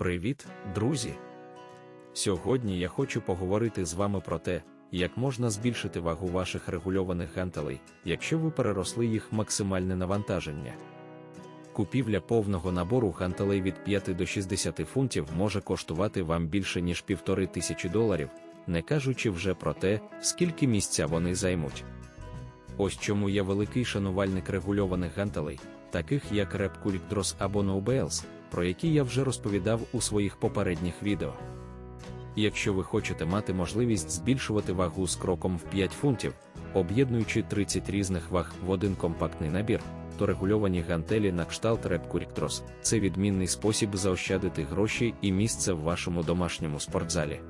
Привіт, друзі! Сьогодні я хочу поговорити з вами про те, як можна збільшити вагу ваших регульованих гантелей, якщо ви переросли їх максимальне навантаження. Купівля повного набору гантелей від 5 до 60 фунтів може коштувати вам більше ніж півтори тисячі доларів, не кажучи вже про те, скільки місця вони займуть. Ось чому я великий шанувальник регульованих гантелей, таких як Rep Curicdros або NoBells, про які я вже розповідав у своїх попередніх відео. Якщо ви хочете мати можливість збільшувати вагу з кроком в 5 фунтів, об'єднуючи 30 різних ваг в один компактний набір, то регульовані гантелі на кшталт Curicdros – це відмінний спосіб заощадити гроші і місце в вашому домашньому спортзалі.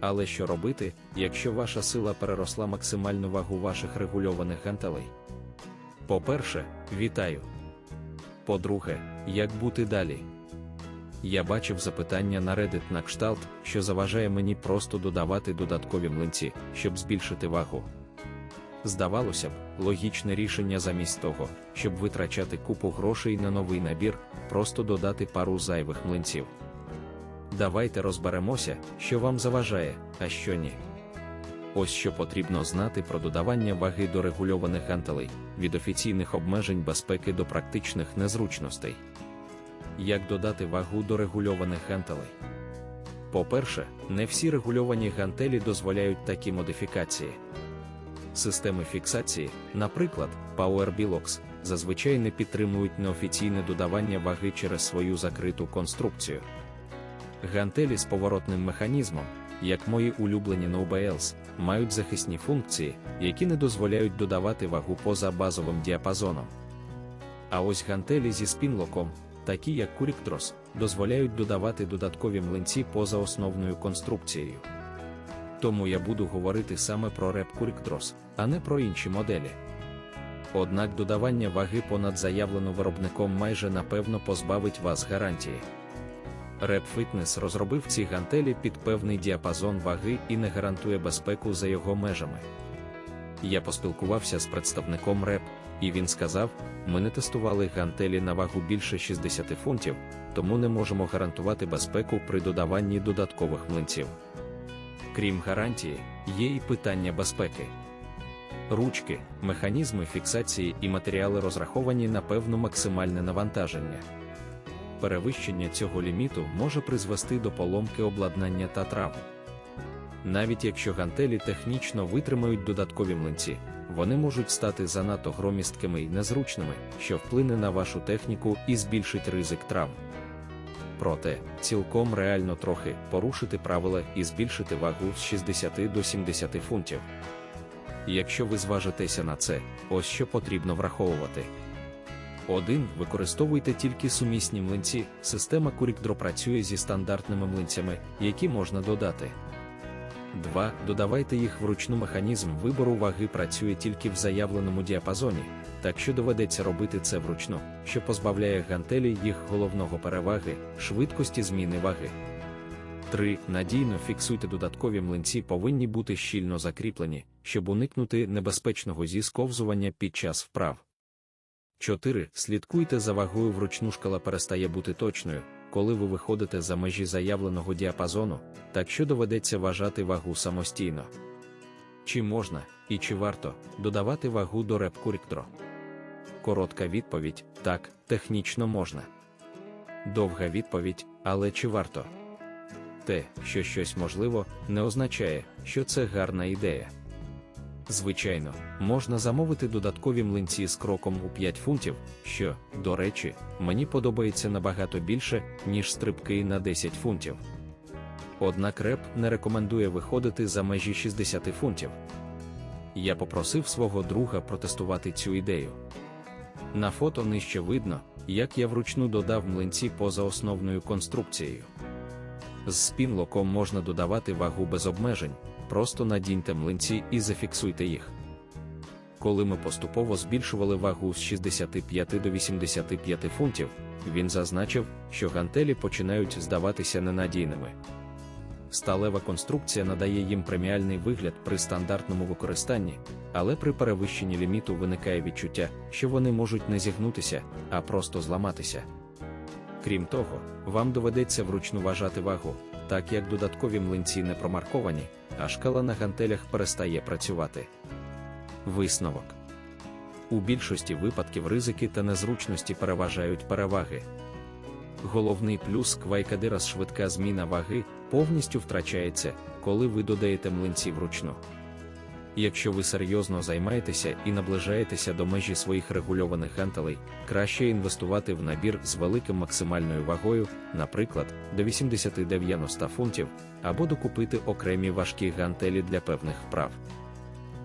Але що робити, якщо ваша сила переросла максимальну вагу ваших регульованих гантелей? По-перше, вітаю. По-друге, як бути далі? Я бачив запитання на Reddit на кшталт, що заважає мені просто додавати додаткові млинці, щоб збільшити вагу. Здавалося б, логічне рішення замість того, щоб витрачати купу грошей на новий набір, просто додати пару зайвих млинців. Давайте розберемося, що вам заважає, а що ні. Ось що потрібно знати про додавання ваги до регульованих гантелей, від офіційних обмежень безпеки до практичних незручностей. Як додати вагу до регульованих гантелей? По-перше, не всі регульовані гантелі дозволяють такі модифікації. Системи фіксації, наприклад, Power Bilox, зазвичай не підтримують неофіційне додавання ваги через свою закриту конструкцію. Гантелі з поворотним механізмом, як мої улюблені NoBLs, мають захисні функції, які не дозволяють додавати вагу поза базовим діапазоном. А ось гантелі зі спінлоком, такі як Curicdros, дозволяють додавати додаткові млинці поза основною конструкцією. Тому я буду говорити саме про Rep Curicdros, а не про інші моделі. Однак додавання ваги понад заявлену виробником майже напевно позбавить вас гарантії. Rep Fitness розробив ці гантелі під певний діапазон ваги і не гарантує безпеку за його межами. Я поспілкувався з представником Rep, і він сказав: ми не тестували гантелі на вагу більше 60 фунтів, тому не можемо гарантувати безпеку при додаванні додаткових млинців. Крім гарантії, є і питання безпеки. Ручки, механізми фіксації і матеріали розраховані на певну максимальне навантаження. Перевищення цього ліміту може призвести до поломки обладнання та травм. Навіть якщо гантелі технічно витримають додаткові млинці, вони можуть стати занадто громісткими і незручними, що вплине на вашу техніку і збільшить ризик травм. Проте, цілком реально трохи порушити правила і збільшити вагу з 60 до 70 фунтів. Якщо ви зважитеся на це, ось що потрібно враховувати. 1. Використовуйте тільки сумісні млинці. Система Curicdro працює зі стандартними млинцями, які можна додати. 2. Додавайте їх вручну механізм вибору ваги працює тільки в заявленому діапазоні, так що доведеться робити це вручну, що позбавляє гантелі їх головного переваги, швидкості зміни ваги. 3. Надійно фіксуйте додаткові млинці повинні бути щільно закріплені, щоб уникнути небезпечного зісковзування під час вправ. 4. Слідкуйте за вагою вручну шкала перестає бути точною, коли ви виходите за межі заявленого діапазону, так що доведеться вважати вагу самостійно. Чи можна, і чи варто додавати вагу до Curicdro? Коротка відповідь так, технічно можна. Довга відповідь, але чи варто? Те, що щось можливо, не означає, що це гарна ідея. Звичайно, можна замовити додаткові млинці з кроком у 5 фунтів, що, до речі, мені подобається набагато більше, ніж стрибки на 10 фунтів. Однак реп не рекомендує виходити за межі 60 фунтів. Я попросив свого друга протестувати цю ідею. На фото нижче видно, як я вручну додав млинці поза основною конструкцією. З спінлоком можна додавати вагу без обмежень, просто надіньте млинці і зафіксуйте їх. Коли ми поступово збільшували вагу з 65 до 85 фунтів, він зазначив, що гантелі починають здаватися ненадійними. Сталева конструкція надає їм преміальний вигляд при стандартному використанні, але при перевищенні ліміту виникає відчуття, що вони можуть не зігнутися, а просто зламатися. Крім того, вам доведеться вручну вважати вагу, так як додаткові млинці не промарковані, а шкала на гантелях перестає працювати. Висновок. У більшості випадків ризики та незручності переважають переваги. Головний плюс квайкадира швидка зміна ваги повністю втрачається, коли ви додаєте млинці вручну. Якщо ви серйозно займаєтеся і наближаєтеся до межі своїх регульованих гантелей, краще інвестувати в набір з великим максимальною вагою, наприклад, до 80-90 фунтів, або докупити окремі важкі гантелі для певних вправ.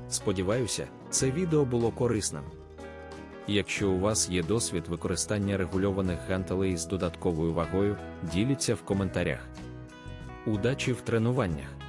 Сподіваюся, це відео було корисним. Якщо у вас є досвід використання регульованих гантелей з додатковою вагою, діліться в коментарях. Удачі в тренуваннях!